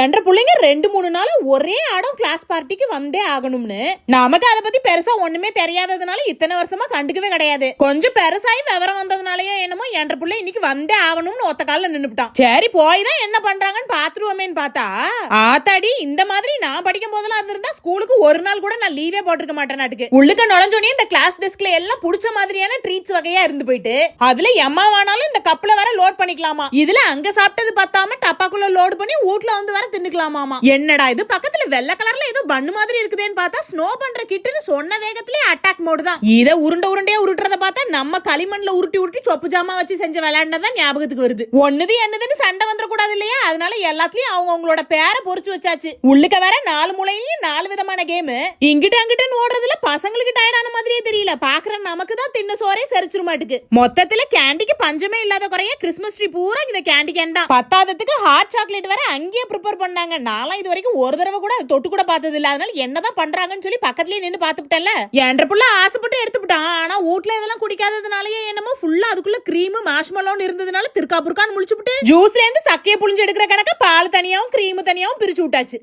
என்ற பிள்ளைங்க ரெண்டு மூணு நாள் ஒரே ஆடம் கிளாஸ் பார்ட்டிக்கு வந்தே ஆகணும்னு. நமக்கு அதை பத்தி பெருசா ஒண்ணுமே தெரியாததுனால இத்தனை வருஷமா கண்டுக்கவே கிடையாது. கொஞ்சம் பெருசாயி விவரம் வந்ததுனாலயே என்னமோ என்ற பிள்ளை இன்னைக்கு வந்தே ஆகணும்னு ஒத்த காலில் நின்னுட்டான் சரி போய் தான் என்ன பண்றாங்கன்னு பாத்துருவோமேன்னு பார்த்தா ஆத்தாடி இந்த மாதிரி நான் படிக்கும் போதெல்லாம் இருந்திருந்தா ஸ்கூலுக்கு ஒரு நாள் கூட நான் லீவே போட்டிருக்க மாட்டேன் நாட்டுக்கு. உள்ளுக்க நுழைஞ்சோனே இந்த கிளாஸ் டெஸ்க்ல எல்லாம் புடிச்ச மாதிரியான ட்ரீட்ஸ் வகையா இருந்து போயிட்டு அதுல எம்மாவானாலும் இந்த கப்ல வர லோட் பண்ணிக்கலாமா. இதுல அங்க சாப்பிட்டது பத்தாம டப்பாக்குள்ள லோடு பண்ணி வீட்ல வந்து வர தின்னுக்கலாமாமா. என்னடா இது? பக்கத்துல வெள்ளை கலர்ல ஏதோ பண்ணு மாதிரி இருக்குதேன்னு பார்த்தா ஸ்னோ பண்ற கிட்டுன்னு சொன்ன வேகத்திலே அட்டாக் மோடு தான். இத உருண்டை உருண்டையா உருட்டுறத பார்த்தா நம்ம களிமண்ல உருட்டி உருட்டி சொப்பு ஜாமா வச்சு செஞ்ச விளையாண்டதான் ஞாபகத்துக்கு வருது. ஒண்ணுது என்னதுன்னு சண்டை வந்துடக்கூடாது இல்லையா? அதனால எல்லாத்துலயும் அவங்க அவங்களோட பேரை பொறிச்சு வச்சாச்சு. உள்ளுக்க வேற நாலு மூலையிலயும் நாலு விதமான கேம் இங்கிட்டு அங்கிட்டுன்னு ஓடுறதுல பசங்களுக்கு டயர்டான மாதிரியே தெரியல. பாக்குற நமக்கு தான் தின்ன சோறே செரிச்சிரு மாட்டுக்கு. மொத்தத்துல கேண்டிக்கு பஞ்சமே இல்லாத குறைய கிறிஸ்மஸ் ட்ரீ பூரா இந்த கேண்டி கேன் தான். பத்தாததுக்கு ஹாட் சாக்லேட் வேற அங்கேயே ப்ரிப்பேர் பண்ணாங்க. நானும் இது வரைக்கும் ஒரு தடவை கூட அது தொட்டு கூட பார்த்தது இல்ல. அதனால என்னதான் பண்றாங்கன்னு சொல்லி பக்கத்துலயே நின்னு பாத்துட்டேன்ல என்ற புள்ள ஆசைப்பட்டு எடுத்துட்டான் ஆனா வீட்ல இதெல்லாம் குடிக்காததுனாலயே என்னமோ ஃபுல்லா அதுக்குள்ள கிரீம் மாஷ்மலோன்னு இருந்ததுனால திருக்கா முடிச்சுட்டு ஜூஸ்ல இருந்து சக்கையை புளிஞ்சு எடுக்கிற கணக்க பால் தனியாவும் கிரீம் தனியாவும் பிரிச்சு விட்டாச்சு.